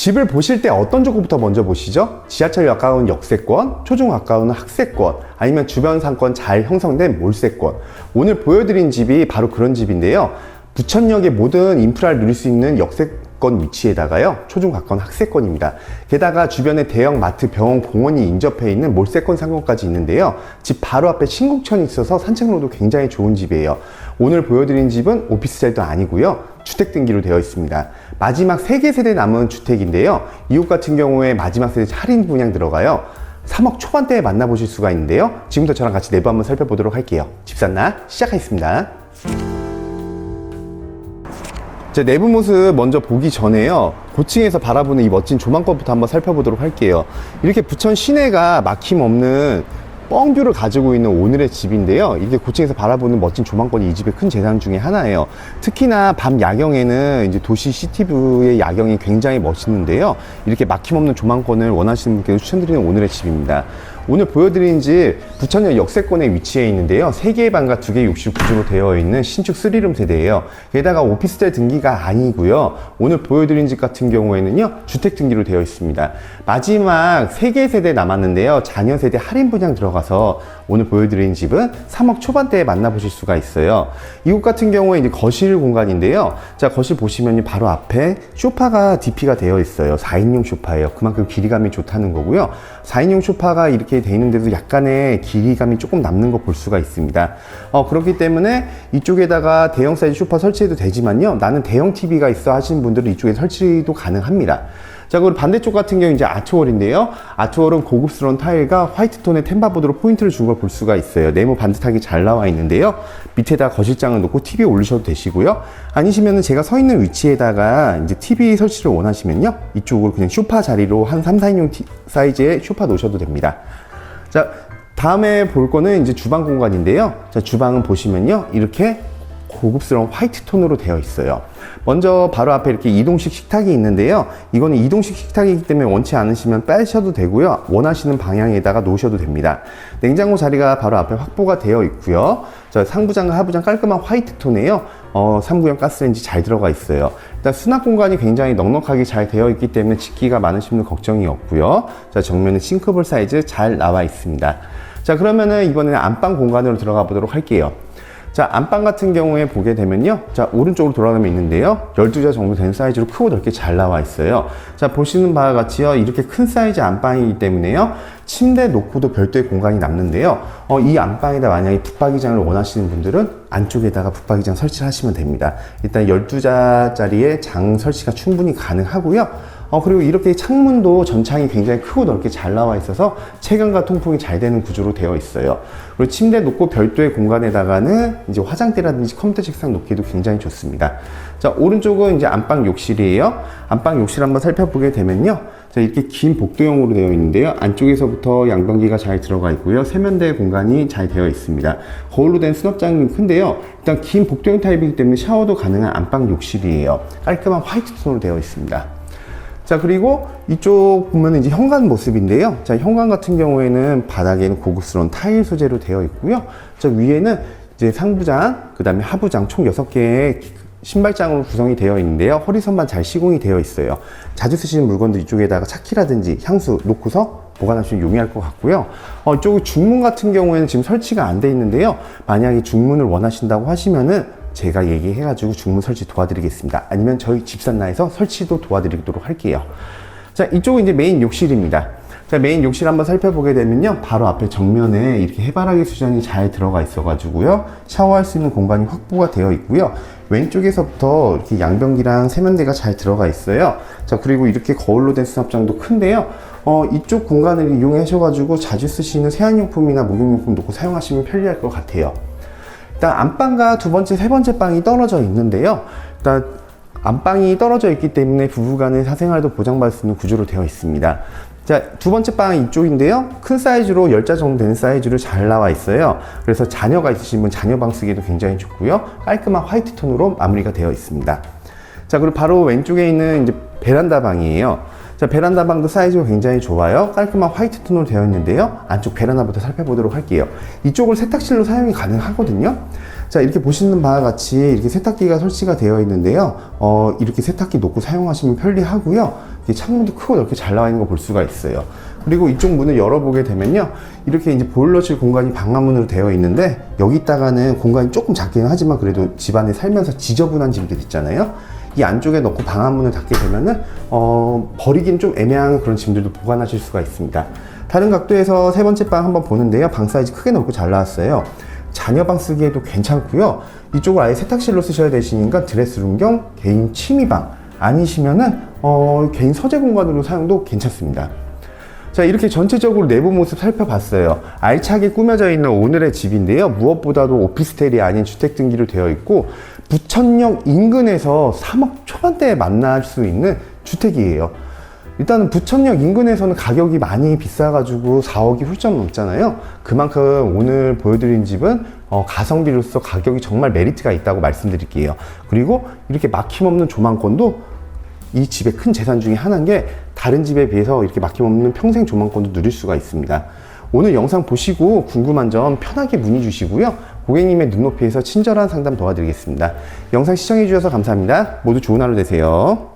집을 보실 때 어떤 조건부터 먼저 보시죠? 지하철 가까운 역세권, 초중 가까운 학세권, 아니면 주변 상권 잘 형성된 몰세권. 오늘 보여드린 집이 바로 그런 집인데요. 부천역의 모든 인프라를 누릴 수 있는 역세권 위치에다가요, 초중 가까운 학세권입니다. 게다가 주변에 대형 마트, 병원, 공원이 인접해 있는 몰세권 상권까지 있는데요. 집 바로 앞에 신곡천이 있어서 산책로도 굉장히 좋은 집이에요. 오늘 보여드린 집은 오피스텔도 아니고요. 주택 등기로 되어 있습니다. 마지막 3개 세대 남은 주택인데요. 이곳 같은 경우에 마지막 세대 할인 분양 들어가요. 3억 초반대에 만나보실 수가 있는데요. 지금부터 저랑 같이 내부 한번 살펴보도록 할게요. 집산나 시작하겠습니다. 제 내부 모습 먼저 보기 전에요. 고층에서 바라보는 이 멋진 조망권부터 한번 살펴보도록 할게요. 이렇게 부천 시내가 막힘없는 뻥뷰를 가지고 있는 오늘의 집인데요. 이렇게 고층에서 바라보는 멋진 조망권이 이 집의 큰 재산 중에 하나예요. 특히나 밤 야경에는 이제 도시 시티뷰의 야경이 굉장히 멋있는데요. 이렇게 막힘없는 조망권을 원하시는 분께도 추천드리는 오늘의 집입니다. 오늘 보여드린 집 부천역 역세권에 위치해 있는데요. 3개의 방과 2개의 욕실 구조로 되어 있는 신축 3룸 세대예요. 게다가 오피스텔 등기가 아니고요. 오늘 보여드린 집 같은 경우에는요. 주택 등기로 되어 있습니다. 마지막 3개 세대 남았는데요. 자녀 세대 할인 분양 들어가서 오늘 보여드린 집은 3억 초반대에 만나보실 수가 있어요. 이곳 같은 경우에 이제 거실 공간인데요. 자, 거실 보시면 바로 앞에 소파가 DP가 되어 있어요. 4인용 소파예요. 그만큼 길이감이 좋다는 거고요. 4인용 소파가 이렇게 돼 있는데도 약간의 길이감이 조금 남는 거 볼 수가 있습니다. 어, 그렇기 때문에 이쪽에다가 대형 사이즈 소파 설치해도 되지만요. 나는 대형 TV가 있어 하시는 분들은 이쪽에 설치도 가능합니다. 자, 그리고 반대쪽 같은 경우 이제 아트월인데요. 아트월은 고급스러운 타일과 화이트톤의 템바보드로 포인트를 준 걸 볼 수가 있어요. 네모 반듯하게 잘 나와 있는데요. 밑에다 거실장을 놓고 TV 올리셔도 되시고요. 아니시면은 제가 서 있는 위치에다가 이제 TV 설치를 원하시면요. 이쪽으로 그냥 쇼파 자리로 한 3, 4인용 티- 사이즈의 쇼파 놓으셔도 됩니다. 자, 다음에 볼 거는 이제 주방 공간인데요. 자, 주방은 보시면요. 이렇게 고급스러운 화이트 톤으로 되어 있어요. 먼저 바로 앞에 이렇게 이동식 식탁이 있는데요. 이거는 이동식 식탁이기 때문에 원치 않으시면 빼셔도 되고요. 원하시는 방향에다가 놓으셔도 됩니다. 냉장고 자리가 바로 앞에 확보가 되어 있고요. 자, 상부장과 하부장 깔끔한 화이트 톤이에요. 어, 3구형 가스레인지 잘 들어가 있어요. 일단 수납 공간이 굉장히 넉넉하게 잘 되어 있기 때문에 집기가 많으신 분 걱정이 없고요. 자, 정면에 싱크볼 사이즈 잘 나와 있습니다. 자, 그러면은 이번에는 안방 공간으로 들어가 보도록 할게요. 자, 안방 같은 경우에 보게 되면요. 자, 오른쪽으로 돌아가면 있는데요. 12자 정도 되는 사이즈로 크고 넓게 잘 나와 있어요. 자, 보시는 바와 같이요. 이렇게 큰 사이즈 안방이기 때문에요. 침대 놓고도 별도의 공간이 남는데요. 어, 이 안방에다 만약에 붙박이장을 원하시는 분들은 안쪽에다가 붙박이장 설치를 하시면 됩니다. 일단 12자짜리의 장 설치가 충분히 가능하고요. 어, 그리고 이렇게 창문도 전창이 굉장히 크고 넓게 잘 나와 있어서 체감과 통풍이 잘 되는 구조로 되어 있어요. 그리고 침대 놓고 별도의 공간에다가는 이제 화장대라든지 컴퓨터 책상 놓기도 굉장히 좋습니다. 자, 오른쪽은 이제 안방 욕실이에요. 안방 욕실 한번 살펴보게 되면요. 자, 이렇게 긴 복도형으로 되어 있는데요. 안쪽에서부터 양변기가 잘 들어가 있고요. 세면대 공간이 잘 되어 있습니다. 거울로 된 수납장이 큰데요. 일단 긴 복도형 타입이기 때문에 샤워도 가능한 안방 욕실이에요. 깔끔한 화이트 톤으로 되어 있습니다. 자, 그리고 이쪽 보면 이제 현관 모습인데요. 자, 현관 같은 경우에는 바닥에는 고급스러운 타일 소재로 되어 있고요. 저 위에는 이제 상부장, 그 다음에 하부장 총 6개의 신발장으로 구성이 되어 있는데요. 허리선만 잘 시공이 되어 있어요. 자주 쓰시는 물건들 이쪽에다가 차키라든지 향수 놓고서 보관하시면 용이할 것 같고요. 어, 이쪽 중문 같은 경우에는 지금 설치가 안 돼 있는데요. 만약에 중문을 원하신다고 하시면은 제가 얘기해가지고 중문 설치 도와드리겠습니다. 아니면 저희 집산나에서 설치도 도와드리도록 할게요. 자, 이쪽은 이제 메인 욕실입니다. 자, 메인 욕실 한번 살펴보게 되면요. 바로 앞에 정면에 이렇게 해바라기 수전이 잘 들어가 있어가지고요. 샤워할 수 있는 공간이 확보가 되어 있고요. 왼쪽에서부터 이렇게 양변기랑 세면대가 잘 들어가 있어요. 자, 그리고 이렇게 거울로 된 수납장도 큰데요. 어, 이쪽 공간을 이용하셔가지고 자주 쓰시는 세안용품이나 목욕용품 놓고 사용하시면 편리할 것 같아요. 일단 안방과 두 번째, 세 번째 방이 떨어져 있는데요. 일단 안방이 떨어져 있기 때문에 부부간의 사생활도 보장받을 수 있는 구조로 되어 있습니다. 자, 두 번째 방은 이쪽인데요. 큰 사이즈로 10자 정도 되는 사이즈로 잘 나와 있어요. 그래서 자녀가 있으신 분 자녀 방 쓰기도 굉장히 좋고요. 깔끔한 화이트 톤으로 마무리가 되어 있습니다. 자, 그리고 바로 왼쪽에 있는 이제 베란다 방이에요. 자, 베란다 방도 사이즈가 굉장히 좋아요. 깔끔한 화이트 톤으로 되어 있는데요. 안쪽 베란다부터 살펴보도록 할게요. 이쪽을 세탁실로 사용이 가능하거든요. 자, 이렇게 보시는 바와 같이 이렇게 세탁기가 설치가 되어 있는데요. 어, 이렇게 세탁기 놓고 사용하시면 편리하고요. 창문도 크고 넓게 잘 나와 있는 거 볼 수가 있어요. 그리고 이쪽 문을 열어보게 되면요. 이렇게 이제 보일러실 공간이 방화문으로 되어 있는데 여기다가는 공간이 조금 작기는 하지만 그래도 집안에 살면서 지저분한 집들 있잖아요. 이 안쪽에 넣고 방화문을 닫게 되면은 어, 버리긴 좀 애매한 그런 짐들도 보관하실 수가 있습니다. 다른 각도에서 세 번째 방 한번 보는데요. 방 사이즈 크게 넓고 잘 나왔어요. 자녀방 쓰기에도 괜찮고요. 이쪽을 아예 세탁실로 쓰셔야 되시니까 드레스룸 겸 개인 취미방 아니시면은 어, 개인 서재 공간으로 사용도 괜찮습니다. 자, 이렇게 전체적으로 내부 모습 살펴봤어요. 알차게 꾸며져 있는 오늘의 집인데요. 무엇보다도 오피스텔이 아닌 주택 등기로 되어 있고, 부천역 인근에서 3억 초반대에 만날 수 있는 주택이에요. 일단은 부천역 인근에서는 가격이 많이 비싸가지고 4억이 훌쩍 넘잖아요. 그만큼 오늘 보여드린 집은 어, 가성비로서 가격이 정말 메리트가 있다고 말씀드릴게요. 그리고 이렇게 막힘없는 조망권도 이 집의 큰 재산 중에 하나인 게 다른 집에 비해서 이렇게 막힘없는 평생 조망권도 누릴 수가 있습니다. 오늘 영상 보시고 궁금한 점 편하게 문의 주시고요. 고객님의 눈높이에서 친절한 상담 도와드리겠습니다. 영상 시청해 주셔서 감사합니다. 모두 좋은 하루 되세요.